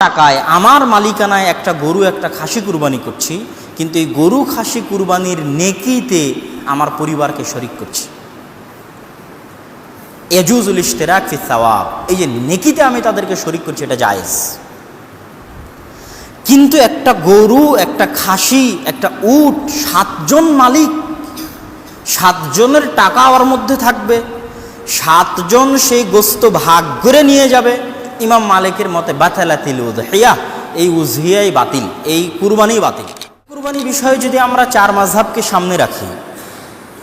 টাকায়, আমার মালিকানায় একটা গরু, একটা খাসি কুরবানি করছি, কিন্তু এই গরু, খাসি কুরবানির নেকিতে আমার পরিবারকে শরিক করছি। এজুজুল ইশতেরাক ফি সওয়াব। এই যে নেকিতে আমি তাদেরকে শরিক করছি, এটা জায়েজ। কিন্তু একটা গরু, একটা খাসি, একটা উট, সাতজন মালিক, সাতজনের টাকা ওর মধ্যে থাকবে, সাতজন সেই গোস্ত ভাগ করে নিয়ে যাবে ইমাম মালিকের মতে, বাতালাতিল উজহিয়া এই উজহিয়াই বাতিল, এই কুরবানি বাতিল। কুরবানি বিষয়ে যদি আমরা চার মাঝহাবকে সামনে রাখি,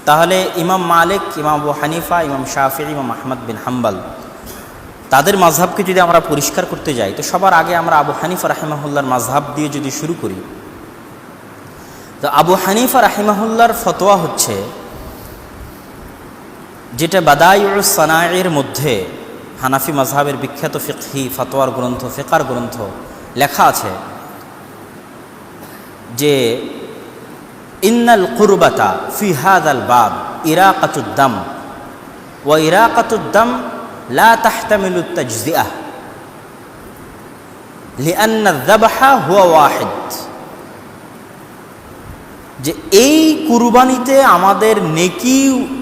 তাহলে ইমাম মালিক, ইমাম আবু হানিফা, ইমাম শাফি ইমাম আহমদ বিন হাম্বাল, তাদের মাঝহাবকে যদি আমরা পরিষ্কার করতে যাই, তো সবার আগে আমরা আবু হানিফা রাহিমাহুল্লার মাঝহাব দিয়ে যদি শুরু করি, তো আবু হানিফা রাহিমাহুল্লার ফতোয়া হচ্ছে, যেটা বাদায়ুল সানায়ের মধ্যে হানাফি মাঝহাবের বিখ্যাত ফিকহি, ফতোয়ার গ্রন্থ, ফেকার গ্রন্থ লেখা আছে যে, ইন্নাল কুরবাতা ফি হাদাল বাব ইরাকাতুদ্দাম ওয়া ইরাকাতুদ্দাম লা তাহতামিলু তাজজিআহ লিআন্না যাবহা হুয়া ওয়াহিদ। যে, এই কুরবানিতে আমাদের নেকি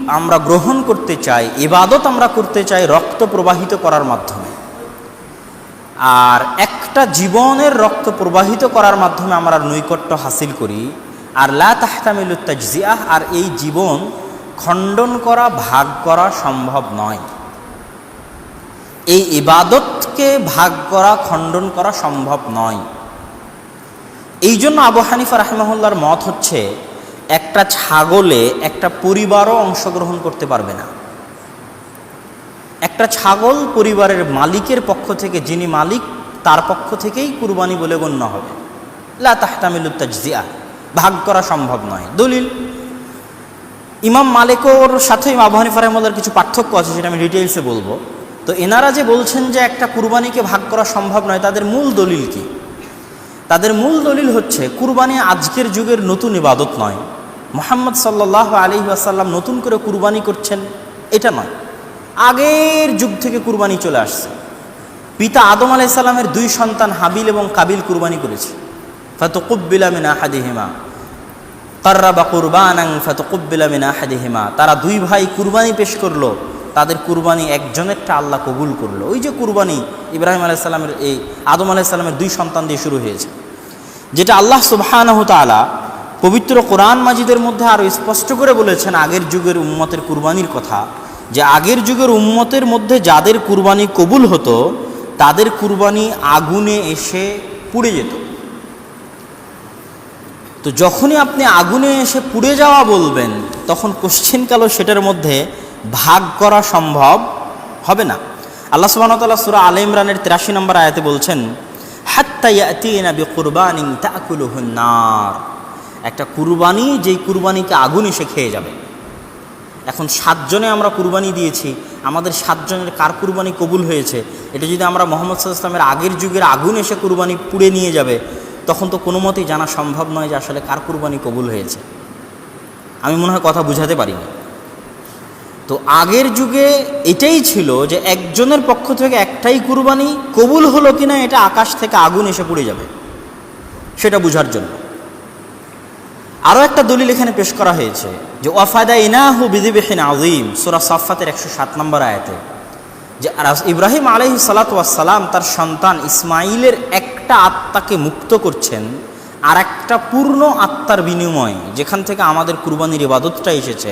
আমরা গ্রহণ করতে চাই, ইবাদত আমরা করতে চাই রক্ত প্রবাহিত করার মাধ্যমে। আর একটা জীবনের রক্ত প্রবাহিত করার মাধ্যমে আমরা নৈকট্য হাসিল করি। আর লা তাহতামিলু তাজজিয়াহ আর এই জীবন খণ্ডন করা, ভাগ করা সম্ভব নয়। এই ইবাদতকে ভাগ করা, খণ্ডন করা সম্ভব নয়। এই জন্য আবু হানিফা রাহমাহুল্লার মত হচ্ছে একটা ছাগলে একটা পরিবারও অংশগ্রহণ করতে পারবে না। একটা ছাগল পরিবারের মালিকের পক্ষ থেকে, যিনি মালিক, তার পক্ষ থেকেই কুরবানি বলে গণ্য হবে। লা তাহতামিলু তাজজিয়া, ভাগ করা সম্ভব নয়। দলিল, ইমাম মালিকর সাথে ইমাম আবু হানিফা কিছু পার্থক্য আছে, সেটা আমি ডিটেলসে বলব। তো এনারা যে বলছেন যে একটা কুরবানিকে ভাগ করা সম্ভব নয়, তাদের মূল দলিল কি? তাদের মূল দলিল হচ্ছে, কুরবানি আজকের যুগের নতুন ইবাদত নয়। মোহাম্মদ সাল্লাহ আলি আসাল্লাম নতুন করে কুরবানি করছেন, এটা নয়। আগের যুগ থেকে কুরবানি চলে আসছে। পিতা আদম আলাইসাল্লামের দুই সন্তান হাবিল এবং কাবিল কুরবানি করেছে। ফাতকুব্বিলামিন আহাদিহিমা। কার্রাবা কুরবানাং ফাতকুব্বিলামিন আহাদিহিমা। তারা দুই ভাই কুরবানি পেশ করল, তাদের কুরবানি একজনেরটা আল্লাহ কবুল করল। ওই যে কুরবানি ইব্রাহিম আলাইসাল্লামের এই আদম আলাইসাল্লামের দুই সন্তান দিয়ে শুরু হয়েছে। যেটা আল্লাহ তালা পবিত্র কোরআন মাজিদের মধ্যে আরও স্পষ্ট করে বলেছেন আগের যুগের উম্মতের কুরবানির কথা, যে আগের যুগের উম্মতের মধ্যে যাদের কুরবানি কবুল হতো, তাদের কুরবানি আগুনে এসে পুড়ে যেত। তো যখনই আপনি আগুনে এসে পুড়ে যাওয়া বলবেন, তখন কোশ্চিনকালও সেটার মধ্যে ভাগ করা সম্ভব হবে না। আল্লাহ সুবাহতাল্লাহ সুরা আল ইমরানের তিরাশি নম্বর আয়াতে বলছেন কুরবানিং তাকুলুহন্নার একটা কুরবানি, যেই কুরবানিকে আগুন এসে খেয়ে যাবে। এখন সাতজনে আমরা কুরবানি দিয়েছি, আমাদের সাতজনের কার কুরবানি কবুল হয়েছে? এটা যদি আমরা মোহাম্মদ সাল্লামের আগের যুগের আগুন এসে কুরবানি পুড়ে নিয়ে যাবে, তখন তো কোনো মতেই জানা সম্ভব নয় যে আসলে কার কুরবানি কবুল হয়েছে। আমি মনে হয় কথা বুঝাতে পারিনি। তো আগের যুগে এটাই ছিল যে একজনের পক্ষ থেকে একটাই কুরবানি কবুল হলো কিনা, এটা আকাশ থেকে আগুন এসে পড়ে যাবে, সেটা বুঝার জন্য। আরও একটা দলিল এখানে পেশ করা হয়েছে যে ওয়াফাদা ইনাহু বিদিবেহিন আজিম সুরা সাফাতের একশো সাত নম্বর আয়তে। যে ইব্রাহিম আলহি সালাতাম তার সন্তান ইসমাইলের একটা আত্মাকে মুক্ত করছেন আর একটা পূর্ণ আত্মার বিনিময়, যেখান থেকে আমাদের কুরবানির ইবাদতটা এসেছে,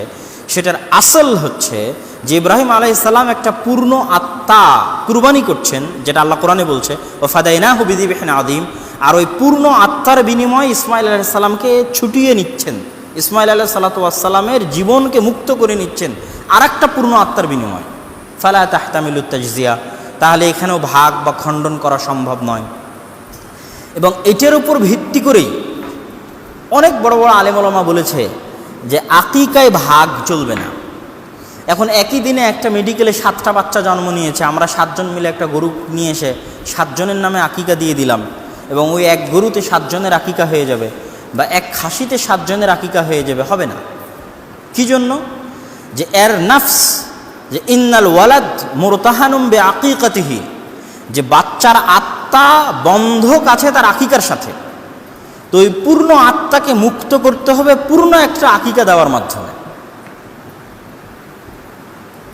সেটার আসল হচ্ছে যে ইব্রাহিম আলাইসাল্লাম একটা পূর্ণ আত্মা কুরবানি করছেন, যেটা আল্লাহ কোরআনে বলছে ও ফাদাইনা হুবিদিবেহেন আদিম আর ওই পূর্ণ আত্মার বিনিময়ে ইসমাইল আলাইসাল্লামকে ছুটিয়ে নিচ্ছেন। ইসমাইল আলাহ সাল্লাতামের জীবনকে মুক্ত করে নিচ্ছেন আর একটা পূর্ণ আত্মার বিনিময়। ফালা তাহতামিল তাজজিয়া, তাহলে এখানেও ভাগ বা খণ্ডন করা সম্ভব নয়। এবং এটার উপর ভিত্তি করেই অনেক বড় বড় আলেমলমা বলেছে যে আকিকায় ভাগ চলবে না। এখন একই দিনে একটা মেডিকেলে সাতটা বাচ্চা জন্ম নিয়েছে। আমরা সাতজন মিলে একটা গরু নিয়ে এসে সাতজনের নামে আকিকা দিয়ে দিলাম এবং ওই এক গরুতে সাতজনের আকিকা হয়ে যাবে বা এক খাসিতে সাতজনের আকিকা হয়ে যাবে, হবে না। কি জন্য? যে এর নাফস, যে ইন্নাল ওয়ালাদ মোরতাহানুম বে আকিকাতিহি যে বাচ্চার আত্মা বন্ধক আছে তার আকিকার সাথে। তো ওই পূর্ণ আত্মাকে মুক্ত করতে হবে, পূর্ণ একটা আকিকা দেওয়ার মাধ্যমে।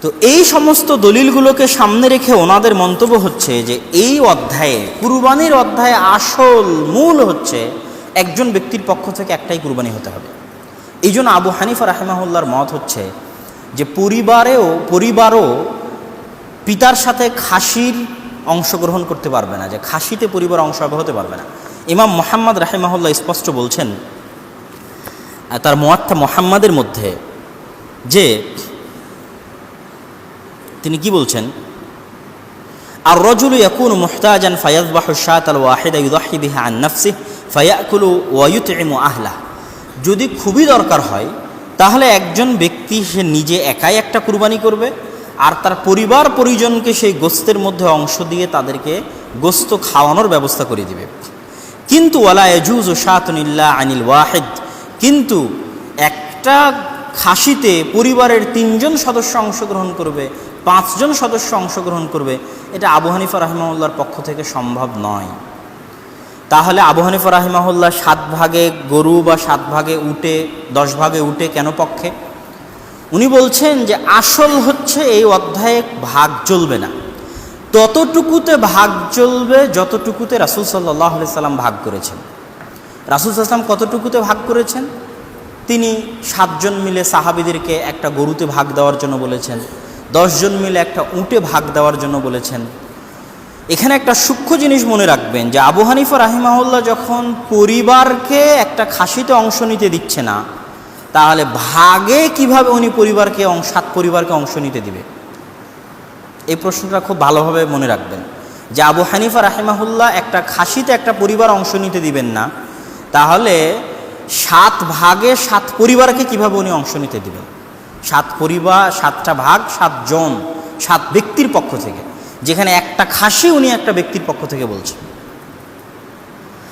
তো এই সমস্ত দলিলগুলোকে সামনে রেখে ওনাদের মন্তব্য হচ্ছে যে এই অধ্যায়ে, কুরবানির অধ্যায়ে আসল মূল হচ্ছে একজন ব্যক্তির পক্ষ থেকে একটাই কুরবানি হতে হবে। এই জন্য আবু হানিফা রাহেমাহুল্লার মত হচ্ছে যে পরিবারেও, পরিবারও পিতার সাথে খাসির অংশগ্রহণ করতে পারবে না, যে খাসিতে পরিবার অংশ হতে পারবে না। ইমাম মোহাম্মদ রাহেমাহুল্লাহ স্পষ্ট বলছেন, তার মোয়াত্তা মোহাম্মদের মধ্যে যে তিনি কি বলছেন? আর রজুল ইয়াকুন মুহতাজান ফায়াজবাহু শাত আল ওয়াহিদা ইউদাহি বিহা আন নাফসিহ ফায়াকুলু ওয়ায়ুতইমু আহলা যদি খুবই দরকার হয়, তাহলে একজন ব্যক্তি সে নিজে একাই একটা কুরবানি করবে, আর তার পরিবার পরিজনকে সেই গোস্তের মধ্যে অংশ দিয়ে তাদেরকে গোস্ত খাওয়ানোর ব্যবস্থা করে দিবে। কিন্তু ওয়ালা এজুজ ও শাতনিল্লা আনিল ওয়াহেদ, কিন্তু একটা খাসিতে পরিবারের তিনজন সদস্য অংশগ্রহণ করবে পাঁচজন সদস্য অংশগ্রহণ করবে, এটা আবু হানিফা রাহিমাহুল্লার পক্ষ থেকে সম্ভব নয়। তাহলে আবু হানিফা রাহিমাহুল্লাহ সাত ভাগে গরু বা সাত ভাগে উঠে, দশ ভাগে উঠে কেন পক্ষে? উনি বলছেন যে আসল হচ্ছে এই অধ্যায়ে ভাগ চলবে না। ততটুকুতে ভাগ চলবে যতটুকুতে রাসুল সাল্লাহ সাল্লাম ভাগ করেছেন। রাসুল সাল্লাম কতটুকুতে ভাগ করেছেন? তিনি সাতজন মিলে সাহাবিদেরকে একটা গরুতে ভাগ দেওয়ার জন্য বলেছেন দশজন মিলে একটা উঁটে ভাগ দেওয়ার জন্য বলেছেন। এখানে একটা সূক্ষ্ম জিনিস মনে রাখবেন যে আবু হানিফা রাহিমাহুল্লাহ যখন পরিবারকে একটা খাসিতে অংশ নিতে দিচ্ছে না, তাহলে ভাগে কীভাবে উনি পরিবারকে সাত পরিবারকে অংশ নিতে দিবে? এই প্রশ্নটা খুব ভালোভাবে মনে রাখবেন। যে আবু হানিফা রাহিমাহুল্লাহ একটা খাসিতে একটা পরিবার অংশ নিতে দিবেন না, তাহলে সাত ভাগে সাত পরিবারকে কীভাবে উনি অংশ নিতে দিবেন? সাত পরিবার, সাতটা ভাগ, সাতজন, সাত ব্যক্তির পক্ষ থেকে। যেখানে একটা খাসি, উনি একটা ব্যক্তির পক্ষ থেকে বলছেন।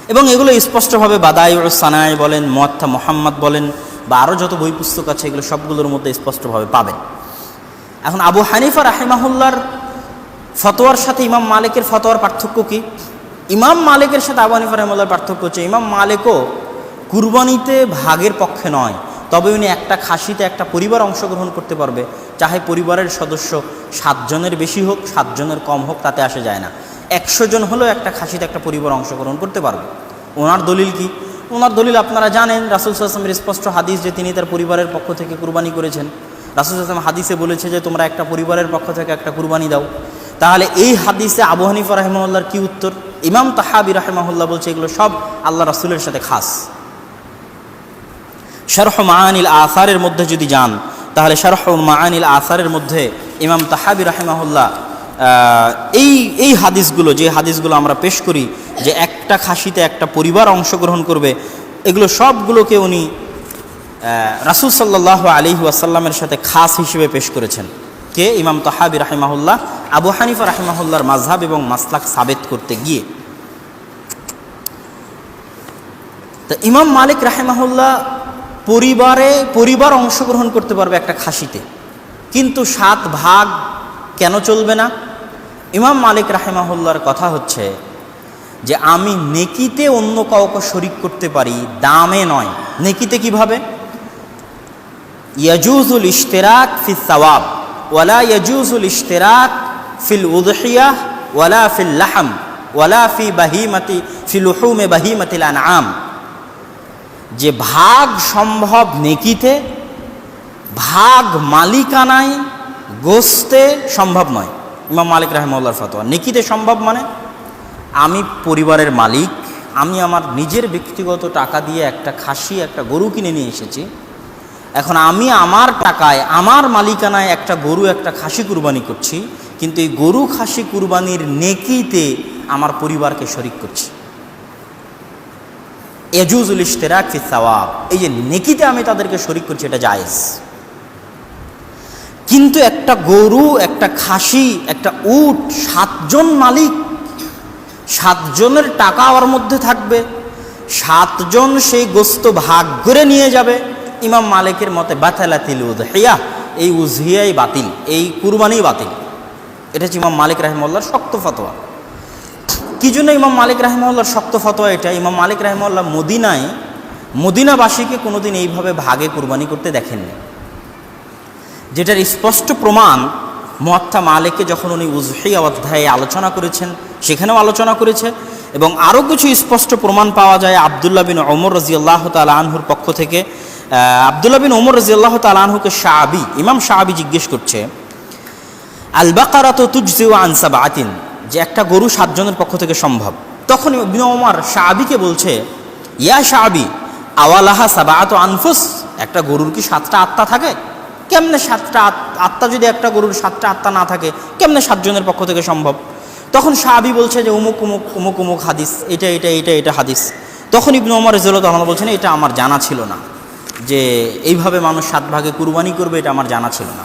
এবং এগুলো স্পষ্টভাবে বাদাই সানাই বলেন, মোয়াত্তা মোহাম্মদ বলেন, বা আরও যত বই পুস্তক আছে, এগুলো সবগুলোর মধ্যে স্পষ্টভাবে পাবেন। এখন আবু হানিফা রাহিমাহুল্লার ফতোয়ার সাথে ইমাম মালিকের ফতোয়ার পার্থক্য কি? ইমাম মালিকের সাথে আবু হানিফা রাহিমাহুল্লার পার্থক্য হচ্ছে, ইমাম মালিকও কুরবানিতে ভাগের পক্ষে নয় তবে উনি একটা খাসিতে একটা পরিবার অংশগ্রহণ করতে পারবে, চাহে পরিবারের সদস্য সাতজনের বেশি হোক, সাতজনের কম হোক, তাতে আসে যায় না। একশো জন হলেও একটা খাসিতে একটা পরিবার অংশগ্রহণ করতে পারবে। ওনার দলিল কি? ওনার দলিল আপনারা জানেন, রাসুল সাল্লামের স্পষ্ট হাদিস যে তিনি তার পরিবারের পক্ষ থেকে কুরবানি করেছেন। রাসুল আসলাম হাদিসে বলেছে যে, তোমরা একটা পরিবারের পক্ষ থেকে একটা কুরবানি দাও। তাহলে এই হাদিসে আবু হানিফা রাহেমাহুল্লার কি উত্তর? ইমাম তাহাবি রাহেমাহুল্লাহ বলছে, এগুলো সব আল্লাহ রাসুলের সাথে খাস। শারহ মাআনিল আসারের মধ্যে যদি যান, তাহলে শারহ মাআনিল আসারের মধ্যে ইমাম তাহাবি রাহেমাহুল্লাহ এই এই হাদিসগুলো, যে হাদিসগুলো আমরা পেশ করি, যে একটা খাসিতে একটা পরিবার অংশগ্রহণ করবে, এগুলো সবগুলোকে উনি রাসুল সাল্লাহ আলিহি ওয়াসাল্লামের সাথে খাস হিসেবে পেশ করেছেন। কে? ইমাম তাহাবি রাহিমাহুল্লাহ, আবু হানিফা রাহিমাহুল্লার মাঝহাব এবং মাসলাক সাবেত করতে গিয়ে। তা ইমাম মালিক রাহেমাহুল্লাহ পরিবারে, পরিবার অংশগ্রহণ করতে পারবে একটা খাসিতে। কিন্তু সাত ভাগ কেন চলবে না? ইমাম মালিক রাহেমাহুল্লার কথা হচ্ছে যে, আমি নেকিতে অন্য কাউকে শরিক করতে পারি দামে নয়। নেকিতে কীভাবে? ইয়াজুজুল ইশতেরাক ফি সওয়াব, ওয়ালা ইয়াজুজুল ইশতেরাক ফিল উদহিয়াহ ওয়ালা ফিল লাহাম, ওয়ালা ফি বাহিমাতি, ফি লুহুমে বাহিমাতিল আনআম। যে ভাগ সম্ভব নেকিতে, ভাগ মালিকানায় গোস্তে সম্ভব নয়। ইমাম মালিক রাহেমউল্লার ফতোয়া। নেকিতে সম্ভব মানে আমি পরিবারের মালিক, আমি আমার নিজের ব্যক্তিগত টাকা দিয়ে একটা খাসি, একটা গরু কিনে নিয়ে এসেছি। এখন আমি আমার টাকায়, আমার মালিকানায় একটা গরু, একটা খাসি কুরবানি করছি, কিন্তু এই গরু খাসি কুরবানির নেকিতে আমার পরিবারকে শরিক করছি। এজুজুল ইশতেরাক ফি সওয়াব। এই যে নেকিতে আমি তাদেরকে শরিক করছি, এটা জায়েজ। কিন্তু একটা গরু, একটা খাসি, একটা উট, সাতজন মালিক, সাতজনের টাকা ওর মধ্যে থাকবে। সাতজন সেই গোস্ত ভাগ করে নিয়ে যাবে। ইমাম মালিকের মতে, বাতালাতিল উজহিয়া এই উজহিয়াই বাতিল, এই কুরবানি বাতিল। এটা হচ্ছে ইমাম মালিক রাহিমুল্লাহর শক্ত ফতোয়া। কী জন্য ইমাম মালিক রাহিমউল্লাহর শক্ত ফতোয়া এটা? ইমাম মালিক রাহিমউল্লাহ মদিনায়, মদিনাবাসীকে কোনোদিন এইভাবে ভাগে কুরবানি করতে দেখেননি। যেটার স্পষ্ট প্রমাণ মোয়াত্তা মালিককে যখন উনি উজহি অধ্যায়ে আলোচনা করেছেন, সেখানেও আলোচনা করেছে, এবং আরও কিছু স্পষ্ট প্রমাণ পাওয়া যায় আবদুল্লাহ বিন ওমর রাজিয়াল্লাহ তাল আনহুর পক্ষ থেকে। আবদুল্লাহ বিন ওমর রাজিয়াল্লাহ তাল আনহুকে শাহাবি ইমাম শাহাবি জিজ্ঞেস করছে আল বাকারা তো তুজজিও আনসা বাতিন যে একটা গরু সাতজনের পক্ষ থেকে সম্ভব। তখন ইবনে ওমর শাহাবিকে বলছে, ইয়া শাহাবি আওয়ালাহা সাবাত আনফুস, একটা গরুর কি সাতটা আত্মা থাকে? কেমনে সাতটা আত- আত্মা যদি একটা গরুর সাতটা আত্মা না থাকে, কেমনে সাতজনের পক্ষ থেকে সম্ভব? তখন সাহাবি বলছে যে, উমুক উমুক উমুক উমুক হাদিস, এটা এটা এটা এটা হাদিস। তখন ইবনু ওমর রেজলত রহমান বলছেন, এটা আমার জানা ছিল না যে, এইভাবে মানুষ সাত ভাগে কুরবানি করবে, এটা আমার জানা ছিল না।